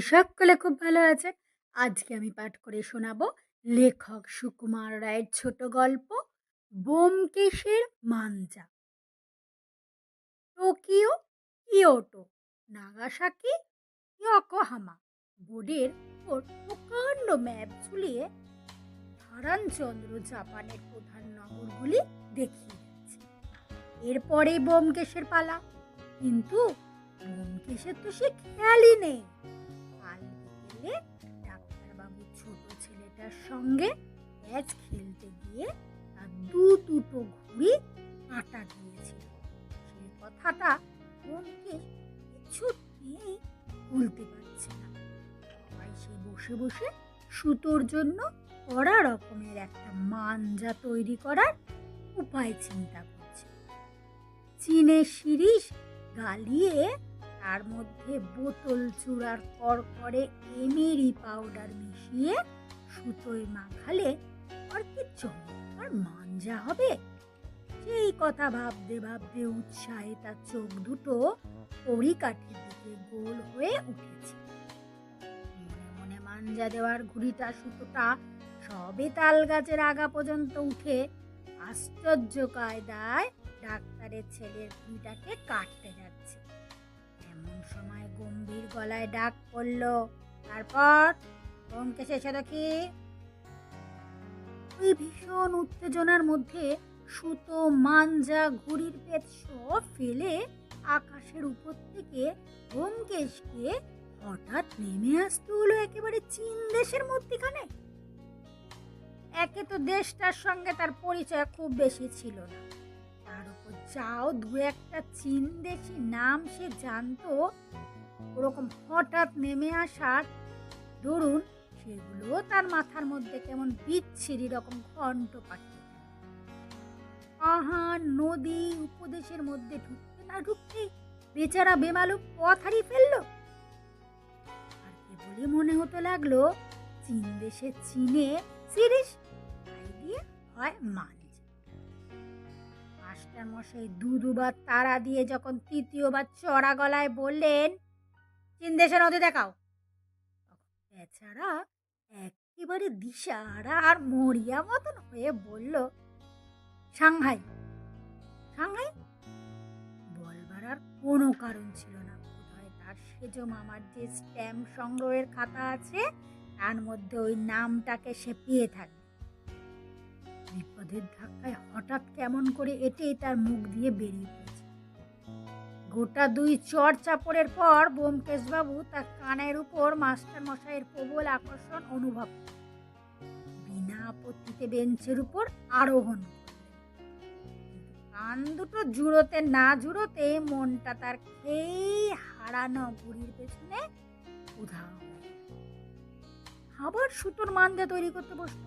সকলে খুব ভালো আছেন আজকে আমি পাঠ করে শোনাবো লেখক সুকুমার রায়ের ছোট গল্প বোমকেশের মাঞ্জা। টোকিও, কিয়োটো, নাগাসাকি, ইয়োকোহামা বোর্ডের ওপর প্রকাণ্ড ম্যাপ ঝুলিয়ে ধারানচন্দ্র জাপানের প্রধান নগরগুলি দেখিয়ে দিচ্ছে এরপরে বোমকেশের পালা। কিন্তু ব্যোমকেশের তো সে খেয়ালই নেই। বিকেলে ডাক্তারবাবু ছোট ছেলেটার সঙ্গে ম্যাচ খেলতে গিয়ে তার দু দুটো ঘুড়ি কাটা গিয়েছিল সেই কথাটা ব্যোমকেশ কিছুতেই ভুলতে পারছে না। তাই সে বসে বসে সুতোর জন্য কড়া রকমের একটা মাঞ্জা তৈরি করার উপায় চিন্তা করছে। চীনের শিরিষ গালিয়ে তার মধ্যে বোতল চূড়ার করে এমেরি পাউডার মিশিয়ে সুতোয় মাখালে আর কি চমৎকার মাঞ্জা হবে। সেই কথা ভাবতে ভাবতে উৎসাহে তার চোখ দুটো পরিকাঠের দিকে গোল হয়ে উঠেছে। মনে মাঞ্জা দেওয়ার ঘুড়িটা, সুতোটা সবে তাল গাছের আগা পর্যন্ত উঠে আশ্চর্য কায়দায় ডাক্তারের ছেলের ঘুড়িটাকে কাটতে গম্ভীর গলায় ডাক পড়ল। তারপর ব্যোমকেশ এসে দেখি ওই ভীষণ উত্তেজনার মধ্যে সুতো, মাঞ্জা, ঘুড়ির পেট সব ফেলে আকাশের উপর থেকে ব্যোমকেশকে হঠাৎ নেমে আসতে হলো একেবারে চীন দেশের মধ্যিখানে। একে তো দেশটার সঙ্গে তার পরিচয় খুব বেশি ছিল না। তার উপর যাও দু একটা চীন দেশি নাম সে জানতো ওরকম হঠাৎ নেমে আসার দরুন সেগুলো তার মাথার মধ্যে কেমন বিচ্ছিরি রকম ঘন্ট পাঠিয়ে দেয়। নদী উপদেশের মধ্যে ঢুকতে না ঢুকতেই বেচারা বেমালুম পথ হারিয়ে ফেলল আর কেবলই মনে হতে লাগল, চীন দেশে চীনে সিরিজ দিয়ে হয় মাঞ্জা মাস্টার মশাই দু দুবার তারা দিয়ে যখন তৃতীয়বার চড়া গলায় বললেন চীন দেশে নদী দেখাও। বেচারা একেবারে দিশাহারা আর মরিয়া মতন হয়ে বলল, সাংহাই সাংহাই? বলবার আর কোনো কারণ ছিল না। বোধহয় তার সেজ মামার যে স্ট্যাম্প সংগ্রহের খাতা আছে, তার মধ্যে ওই নামটাকে সে পেয়ে থাকে। বিপদের ধাক্কায় হঠাৎ কেমন করে এটে তার মুখ দিয়ে বেরিয়ে পড়েছে। গোটা দুই চর চাপড়ের পর ব্যোমকেশবাবু তার কানের উপর মাস্টার মশাইয়ের প্রবল আকর্ষণ অনুভব। বিনা আপত্তিতে বেঞ্চের উপর আরোহণ কান দুটো জুড়োতে না জুড়োতে মনটা তার খেয়েই হারানো বুড়ির পেছনে উধাও আবার সুতোর মাঞ্জা তৈরি করতে বসল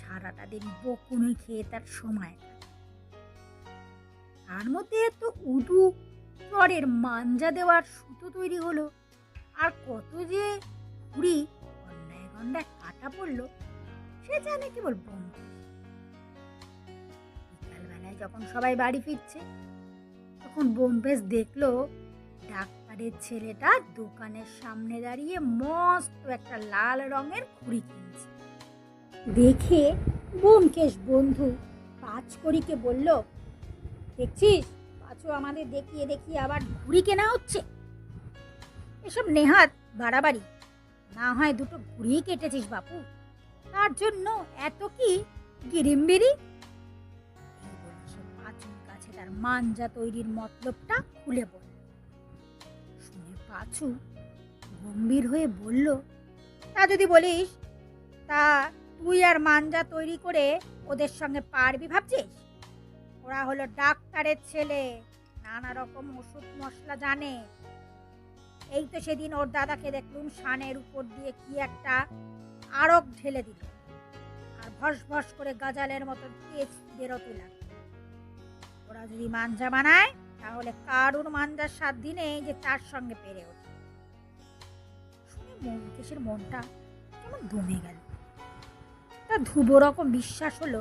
সারাটা দিন বকুনি খেয়ে তার সময়। তার মধ্যে এত উদু চরের মাঞ্জা দেওয়ার সুতো তৈরি হলো। আর কত যে ঘুড়ি গন্ডায় গন্ডায় কাটা পড়ল, সে জানে কেবল ব্যোমকেশ বিকালবেলায় যখন সবাই বাড়ি ফিরছে, তখন বোমকেশ দেখল ডাক্তারের ছেলেটা দোকানের সামনে দাঁড়িয়ে মস্ত একটা লাল রঙের ঘুড়ি কিনছে। দেখে বোমকেশ বন্ধু পাঁচকড়িকে বলল দেখছিস? পাঁচু আমাদের দেখিয়ে দেখিয়ে আবার ঘুড়ি কেনা হচ্ছে। এসব নেহাত বাড়াবাড়ি। না হয় দুটো ঘুড়ি কেটেছিস বাপু। তার জন্য এত কি গিরিমবিরি? পাঁচুর কাছে তার মাঞ্জা তৈরির মতলবটা খুলে বলল। শুনে পাঁচু গম্ভীর হয়ে বলল, তা যদি বলিস, তা তুই আর মাঞ্জা তৈরি করে ওদের সঙ্গে পারবি ভাবছিস? ওরা হলো ডাক্তারের ছেলে। নানা রকম ওষুধ মশলা জানে। এই তো সেদিন ওর দাদাকে দেখলুম শানের উপর দিয়ে কি একটা আরক ঢেলে দিল। আর ভস ভস করে গাজালের মতো তেজ বেরোতে লাগল। ওরা যদি মাঞ্জা বানায়, তাহলে কারুর মাঞ্জার সাত দিনে যে তার সঙ্গে পেরে ওঠে। শুনে মনকেশের মনটা কেমন দমে গেল। তা ধ্রুব রকম বিশ্বাস হলো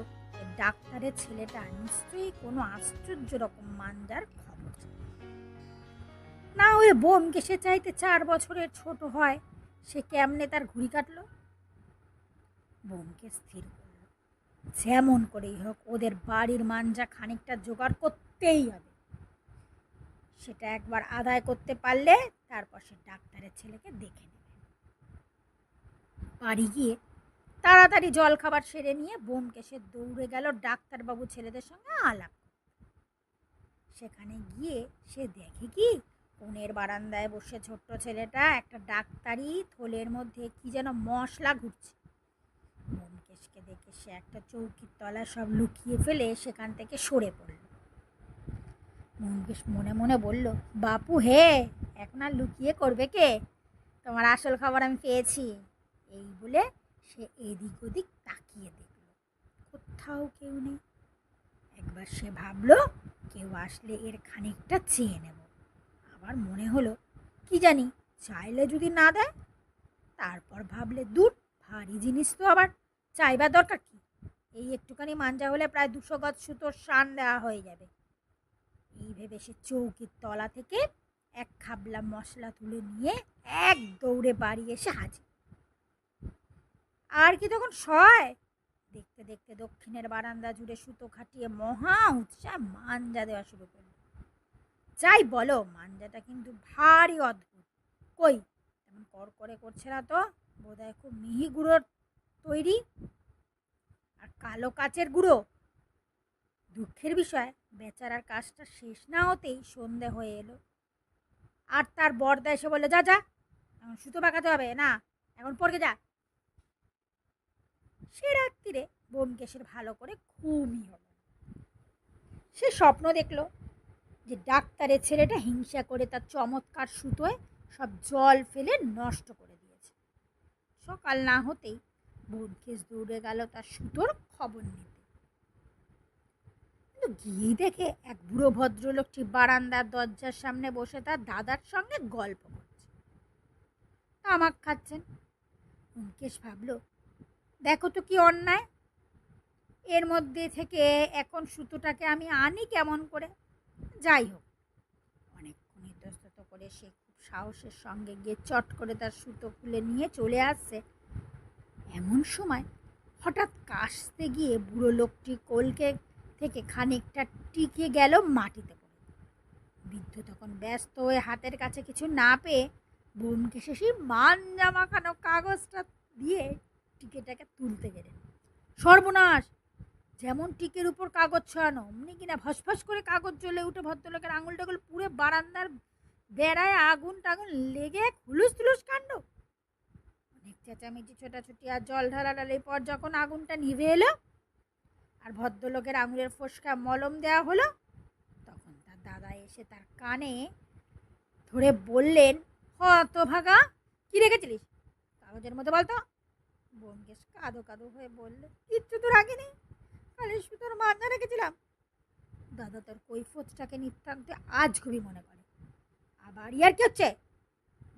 ডাক্তারের ছেলেটা নিশ্চয়ই কোনো আশ্চর্য রকম মাঞ্জার খবর। না ওই বোমকে সে চাইতে চার বছরের ছোট হয়, সে কেমনে তার ঘুড়ি কাটলো? বোমকে স্থির করল। যেমন করেই হোক, ওদের বাড়ির মাঞ্জা খানিকটা জোগাড় করতেই হবে। সেটা একবার আদায় করতে পারলে তারপর সে ডাক্তারের ছেলেকে দেখে নেবে। বাড়ি গিয়ে তাড়াতাড়ি জল খাবার সেরে নিয়ে বোমকে সে দৌড়ে গেল ডাক্তারবাবু ছেলেদের সঙ্গে আলাপ সেখানে গিয়ে সে দেখে কি? কোণের বারান্দায় বসে ছোট্ট ছেলেটা একটা ডাক্তারি থলের মধ্যে কি যেন মশলা ঘুরছে। বোমকেশকে দেখে সে একটা চৌকির তলায় সব লুকিয়ে ফেলে সেখান থেকে সরে পড়ল। মঙ্কেশ মনে মনে বলল, বাপু হে, এখন আর লুকিয়ে করবে কে? তোমার আসল খবর আমি পেয়েছি। এই বলে সে এদিক ওদিক তাকিয়ে দেখল। কোথাও কেউ নেই। একবার সে ভাবলো, কেউ আসলে এর খানিকটা চেয়ে নেব। আবার মনে হলো, কি জানি, চাইলে যদি না দেয়? তারপর ভাবলে, দূর, ভারী জিনিস তো আবার। চাইবার দরকার কি? এই একটুখানি মাঞ্জা হলে প্রায় দুশো গজ সুতোর শান দেওয়া হয়ে যাবে। এই ভেবে সে চৌকির তলা থেকে এক খাবলা মশলা তুলে নিয়ে এক দৌড়ে বাড়ি এসে হাজির। আর কি তখন সয়? দেখতে দেখতে দক্ষিণের বারান্দা জুড়ে সুতো খাটিয়ে মহা উৎসাহ মাঞ্জা দেওয়া শুরু করল। যাই বলো, মাঞ্জাটা কিন্তু ভারী অদ্ভুত। কই? তেমন কর করে করছে না তো? বোধহয় খুব মিহি গুঁড়োর তৈরি। আর কালো কাচের গুঁড়ো? দুঃখের বিষয়, বেচারার কাজটা শেষ না হতেই সন্ধে হয়ে এলো। আর তার বর্দা এসে বলল, যা যা, এখন সুতো পাকাতে হবে, না, এখন পড়কে যা। সে রাত্রিরে বোমকেশের ভালো করে ঘুমই হলো সে স্বপ্ন দেখল যে ডাক্তারের ছেলেটা হিংসা করে তার চমৎকার সুতোয় সব জল ফেলে নষ্ট করে দিয়েছে। সকাল না হতেই বোমকেশ দৌড়ে গেল তার সুতোর খবর নিতে। কিন্তু গিয়ে দেখে এক বুড়ো ভদ্রলোকটি বারান্দার দরজার সামনে বসে তার দাদার সঙ্গে গল্প করছে। তামাক খাচ্ছেন। বোমকেশ ভাবলো দেখো তো কি অন্যায়। এর মধ্যে থেকে এখন সুতোটাকে আমি আনি কেমন করে? যাই হোক, অনেকক্ষণ ইতস্তত করে সে খুব সাহসের সঙ্গে গিয়ে চট করে তার সুতো খুলে নিয়ে চলে আসছে। এমন সময় হঠাৎ কাশতে গিয়ে বুড়ো লোকটি কলকে থেকে খানিকটা টিকে গেল মাটিতে পড়ে। বৃদ্ধ তখন ব্যস্ত হয়ে হাতের কাছে কিছু না পেয়ে বোনকে শেষে মান জামাখানো কাগজটা দিয়ে টিকেটাকে তুলতে গেলেন সর্বনাশ! যেমন টিকের উপর কাগজ ছড়ানো, অমনি কিনা ফসফস করে কাগজ জ্বলে উঠে ভদ্রলোকের আঙুল টাঙুল পুরে বারান্দার বেড়ায় আগুন টাগুন লেগে হুলুস তুলুস কাণ্ড। অনেক চেঁচামেচি, ছোটাছুটি আর জল ঢালা ঢালাঢালির পর যখন আগুনটা নিভে এলো আর ভদ্রলোকের আঙুলের ফসকা মলম দেওয়া হলো, তখন তার দাদা এসে তার কানে ধরে বললেন হত ভাগা কী রেখেছিলিস? কাগজের মধ্যে বলতো বোনকেশ কাদো কাদো হয়ে বললে, কিচ্ছু তো রাখিনি খালি সুতোর মাথা রেখেছিলাম। দাদা তোর কৈফতটাকে নিতান্ত আজ খুবই মনে করে। আবার ইয়ার কি হচ্ছে?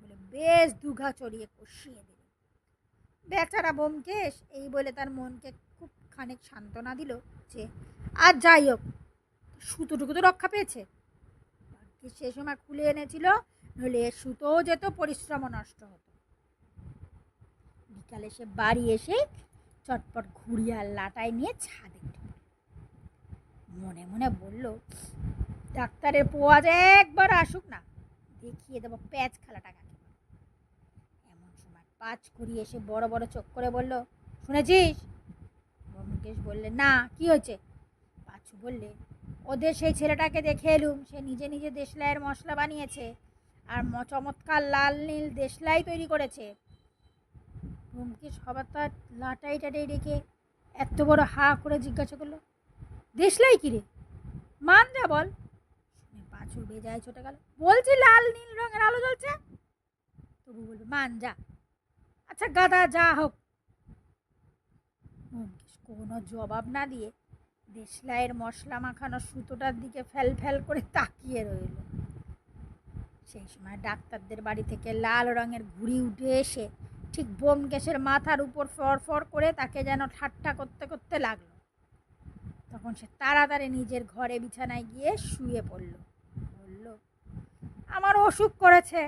বলে বেশ দুঘা চড়িয়ে কষিয়ে দিল। বেচারা বোমকেশ এই বলে তার মনকে খুব খানিক সান্ত্বনা দিল যে আর যাই হোক, সুতোটুকু তো রক্ষা পেয়েছে। সে সময় খুলে এনেছিল, নইলে সুতোও যেত, পরিশ্রমও নষ্ট হতো। বিকালে সে বাড়ি এসে চটপট ঘুড়ি আর লাটাই নিয়ে ছাদে মনে মনে বলল, ডাক্তারের পোয়াজ একবার আসুক না, দেখিয়ে দেবো প্যাচ খেলাটা কাকে এমন সময় পাঁচ করি এসে বড় বড় চোখ করে বলল, শুনেছিস? মুকেশ বললে, না, কি হয়েছে? পাঁচু বললে, ওদের সেই ছেলেটাকে দেখে এলুম, সে নিজে নিজে দেশলাইয়ের মশলা বানিয়েছে, আর চমৎকার লাল নীল দেশলাই তৈরি করেছে। ব্যোমকেশ সবার তার লাটাই টাটাই রেখে এত বড় হা করে জিজ্ঞাসা করল দেশলাই কি রে? মান যা বল। শুনে পাঁচু বেজায় ছোটে গেল। বলছি লাল, নীল রঙের আলো জ্বলছে? তবু বলবে মান যা। আচ্ছা গাদা, যা হোক। ব্যোমকেশ কোনো জবাব না দিয়ে দেশলাইয়ের মশলা মাখানো সুতোটার দিকে ফ্যাল ফ্যাল করে তাকিয়ে রইল। সেই সময় ডাক্তারদের বাড়ি থেকে লাল রঙের ঘুড়ি উঠে এসে ঠিক বোমকেশের মাথার উপর ফর ফর করে তাকে যেন ঠাট্টা করতে করতে লাগল। তখন সে তাড়াতাড়ি নিজের ঘরে বিছানায় গিয়ে শুয়ে পড়ল। বলল, আমার অসুখ করেছে।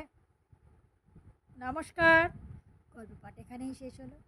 নমস্কার। গল্প পাঠ এখানেই শেষ হলো।